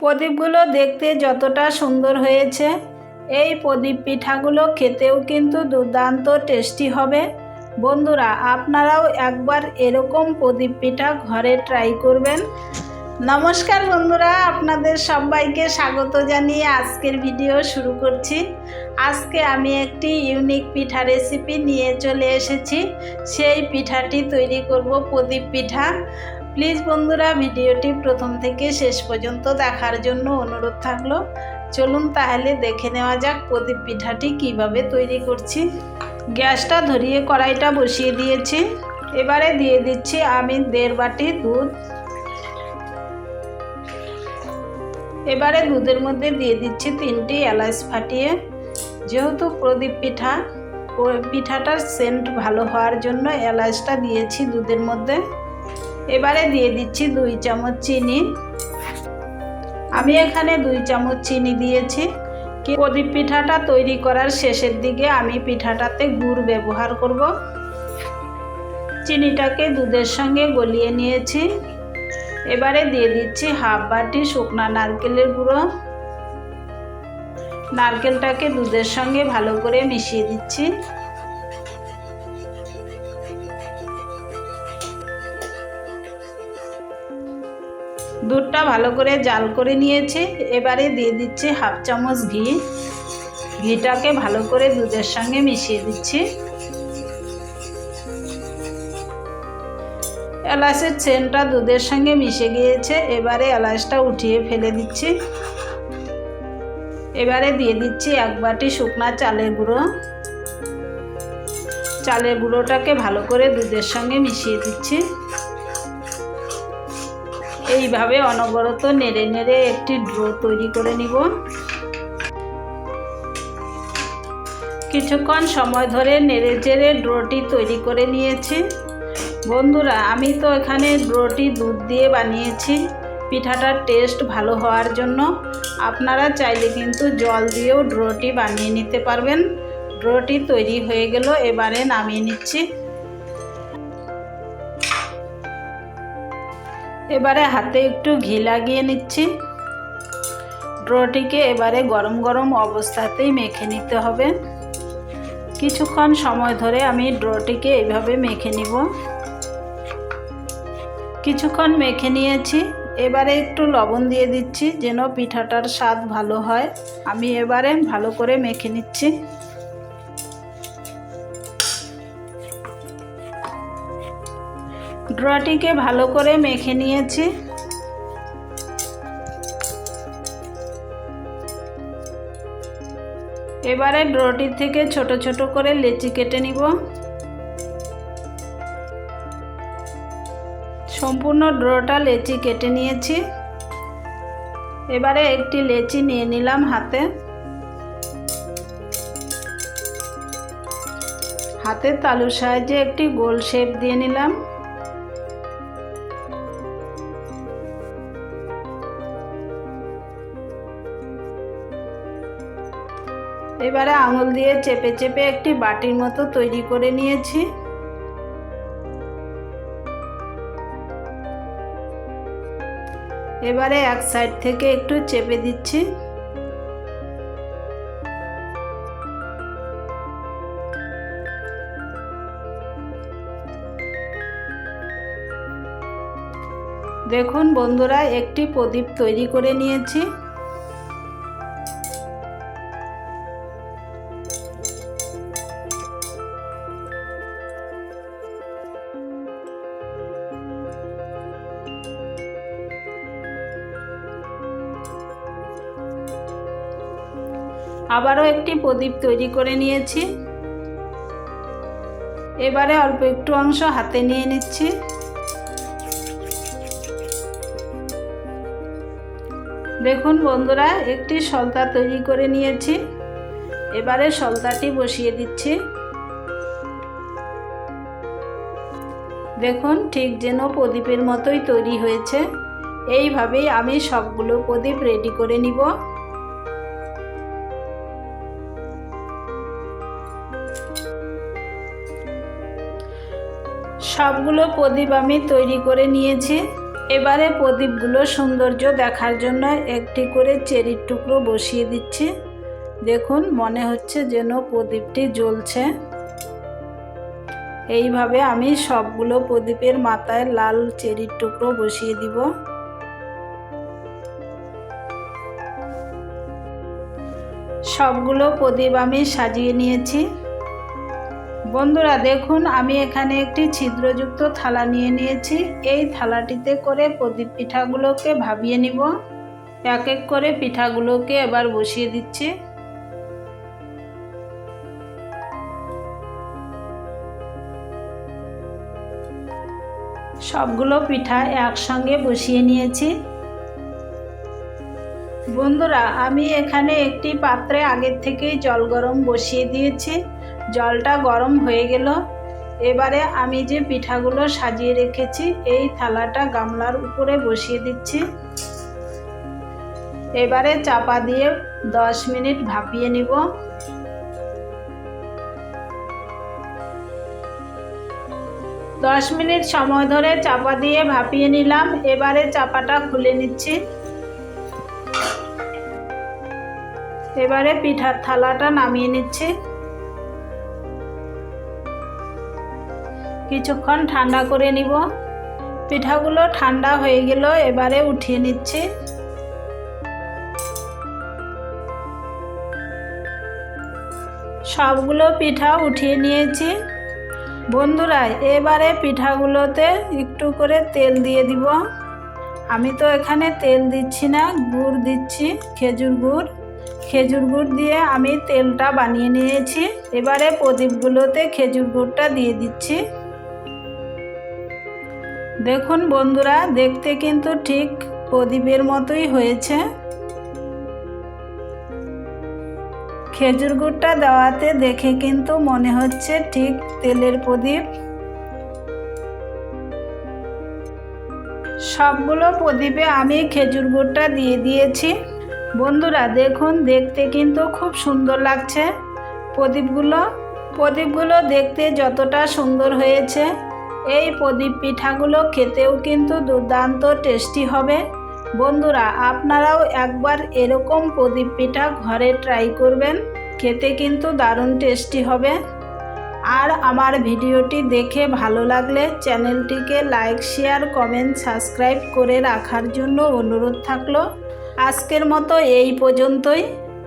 প্রদীপগুলো দেখতে যতটা সুন্দর হয়েছে। এই প্রদীপ পিঠাগুলো খেতেও কিন্তু দুর্দান্ত টেস্টি হবে। বন্ধুরা, আপনারাও একবার এরকম প্রদীপ পিঠা ঘরে ট্রাই করবেন। নমস্কার বন্ধুরা, আপনাদের সবাইকে স্বাগত জানিয়ে আজকের ভিডিও শুরু করছি। আজকে আমি একটি ইউনিক পিঠা রেসিপি নিয়ে চলে এসেছি। সেই পিঠাটি তৈরি করব প্রদীপ পিঠা। প্লিজ বন্ধুরা, ভিডিওটি প্রথম থেকে শেষ পর্যন্ত দেখার জন্য অনুরোধ থাকল। চলুন তাহলে দেখে নেওয়া যাক প্রদীপ পিঠাটি কীভাবে তৈরি করছি। গ্যাসটা ধরিয়ে কড়াইটা বসিয়ে দিয়েছি। এবারে দিয়ে দিচ্ছি আমি দেড় বাটি দুধ। এবারে দুধের মধ্যে দিয়ে দিচ্ছি তিনটি এলাচ ফাটিয়ে। যেহেতু প্রদীপ পিঠা পিঠাটার সেন্ট ভালো হওয়ার জন্য এলাচটা দিয়েছি দুধের মধ্যে। এবারে দিয়ে দিচ্ছি দুই চামচ চিনি। আমি এখানে দুই চামচ চিনি দিয়েছি। প্রদীপ পিঠাটা তৈরি করার শেষের দিকে আমি পিঠাটাতে গুড় ব্যবহার করব। চিনিটাকে দুধের সঙ্গে গলিয়ে নিয়েছি। এবারে দিয়ে দিচ্ছি হাফ বাটি শুকনা নারকেলের গুঁড়ো। নারকেলটাকে দুধের সঙ্গে ভালো করে মিশিয়ে দিচ্ছি। দুধটা ভালো করে জাল করে নিয়েছি, এবারে দিয়ে দিচ্ছি হাফ চামচ ঘি। ঘিটাকে ভালো করে দুধের সঙ্গে মিশিয়ে দিচ্ছি। এলাচের চেনটা দুধের সঙ্গে মিশে গিয়েছে, এবারে এলাচটা উঠিয়ে ফেলে দিচ্ছি। এবারে দিয়ে দিচ্ছি এক বাটি শুকনা চালের গুঁড়ো। চালের গুঁড়োটাকে ভালো করে দুধের সঙ্গে মিশিয়ে দিচ্ছি। এইভাবে অনবরত নেড়ে নেড়ে একটি ড্রো তৈরি করে নিব। কিছুক্ষণ সময় ধরে নেড়ে চেড়ে ড্রোটি তৈরি করে নিয়েছি। বন্ধুরা, আমি তো এখানে ড্রোটি দুধ দিয়ে বানিয়েছি। পিঠাটার টেস্ট ভালো হওয়ার জন্য আপনারা চাইলে কিন্তু জল দিয়েও ড্রোটি বানিয়ে নিতে পারবেন। ড্রোটি তৈরি হয়ে গেল, এবারে নামিয়ে নিচ্ছি। এবারে হাতে একটু ঘি লাগিয়ে নিচ্ছি। ড্রোটিকে এবারে গরম গরম অবস্থাতেই মেখে নিতে হবে। কিছুক্ষণ সময় ধরে আমি ড্রোটিকে এইভাবে মেখে নিব। কিছুক্ষণ মেখে নিয়েছি। এবারে একটু লবণ দিয়ে দিচ্ছি যেন পিঠাটার স্বাদ ভালো হয়। আমি এবারে ভালো করে মেখে নিচ্ছি। ড্রটিকে ভালো করে মেখে নিয়েছি। এবারে ড্রটির থেকে ছোট ছোট করে লেচি কেটে নিব। সম্পূর্ণ ড্রটা লেচি কেটে নিয়েছি। এবারে একটি লেচি নিয়ে নিলাম হাতে। হাতের তালুর সাহায্যে একটি গোল শেপ দিয়ে নিলাম। এবারে আঙুল দিয়ে চেপে চেপে একটি বাটির মতো তৈরি করে নিয়েছি। এবারে এক সাইড থেকে একটু চেপে দিচ্ছি। দেখুন বন্ধুরা, একটি প্রদীপ তৈরি করে নিয়েছি। আবারও একটি প্রদীপ তৈরি করে নিয়েছি। এবারে অল্প একটু অংশ হাতে নিয়ে নিচ্ছি। দেখুন বন্ধুরা, একটি সলতা তৈরি করে নিয়েছি। এবারে সলতাটি বসিয়ে দিচ্ছি। দেখুন, ঠিক যেন প্রদীপের মতোই তৈরি হয়েছে। এইভাবেই আমি সবগুলো প্রদীপ রেডি করে নিব। সবগুলো প্রদীপ আমি তৈরি করে নিয়েছি। এবারে প্রদীপগুলো সৌন্দর্য দেখার জন্য একটি করে চেরির টুকরো বসিয়ে দিচ্ছি। দেখুন, মনে হচ্ছে যেন প্রদীপটি জ্বলছে। এইভাবে আমি সবগুলো প্রদীপের মাথায় লাল চেরির টুকরো বসিয়ে দিব। সবগুলো প্রদীপ আমি সাজিয়ে নিয়েছি। বন্ধুরা, দেখুন, আমি এখানে একটি ছিদ্রযুক্ত থালা নিয়ে নিয়েছি। এই থালাটিতে করে প্রদীপ পিঠাগুলোকে ভাবিয়ে নিব। এক এক করে পিঠাগুলোকে এবার বসিয়ে দিচ্ছি। সবগুলো পিঠা একসঙ্গে বসিয়ে নিয়েছি। বন্ধুরা, আমি এখানে একটি পাত্রে আগের থেকেই জল গরম বসিয়ে দিয়েছি। জলটা গরম হয়ে গেল। এবারে আমি যে পিঠাগুলো সাজিয়ে রেখেছি, এই থালাটা গামলার উপরে বসিয়ে দিচ্ছি। এবারে চাপা দিয়ে দশ মিনিট ভাপিয়ে নিব। দশ মিনিট সময় ধরে চাপা দিয়ে ভাপিয়ে নিলাম। এবারে চাপাটা খুলে নিচ্ছি। এবারে পিঠার থালাটা নামিয়ে নিচ্ছি। কিছুক্ষণ ঠান্ডা করে নিব। পিঠাগুলো ঠান্ডা হয়ে গেল, এবারে উঠিয়ে নিচ্ছি। সবগুলো পিঠা উঠিয়ে নিয়েছি। বন্ধুরা, এবারে পিঠাগুলোতে একটু করে তেল দিয়ে দিব। আমি তো এখানে তেল দিচ্ছি না, গুড় দিচ্ছি, খেজুর গুড়। খেজুর গুড় দিয়ে আমি তেলটা বানিয়ে নিয়েছি। এবারে প্রদীপগুলোতে খেজুর গুড়টা দিয়ে দিচ্ছি। দেখুন বন্ধুরা, দেখতে কিন্তু ঠিক প্রদীপের মতোই হয়েছে। খেজুর গুড়টা দেওয়াতে দেখে কিন্তু মনে হচ্ছে ঠিক তেলের প্রদীপ। সবগুলো প্রদীপে আমি খেজুর গুড়টা দিয়ে দিয়েছি। বন্ধুরা, দেখুন, দেখতে কিন্তু খুব সুন্দর লাগছে প্রদীপগুলো। প্রদীপগুলো দেখতে যতটা সুন্দর হয়েছে। এই প্রদীপ পিঠাগুলো খেতেও কিন্তু দুর্দান্ত টেস্টি হবে। বন্ধুরা, আপনারাও একবার এরকম প্রদীপ পিঠা ঘরে ট্রাই করবেন, খেতে কিন্তু দারুণ টেস্টি হবে। আর আমার ভিডিওটি দেখে ভালো লাগলে চ্যানেলটিকে লাইক শেয়ার কমেন্ট সাবস্ক্রাইব করে রাখার জন্য অনুরোধ থাকল। আজকের মতো এই পর্যন্তই।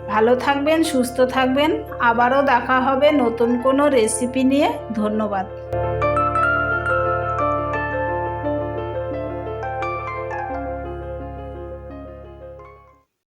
ভালো থাকবেন, সুস্থ থাকবেন। আবারও দেখা হবে নতুন কোনো রেসিপি নিয়ে। ধন্যবাদ।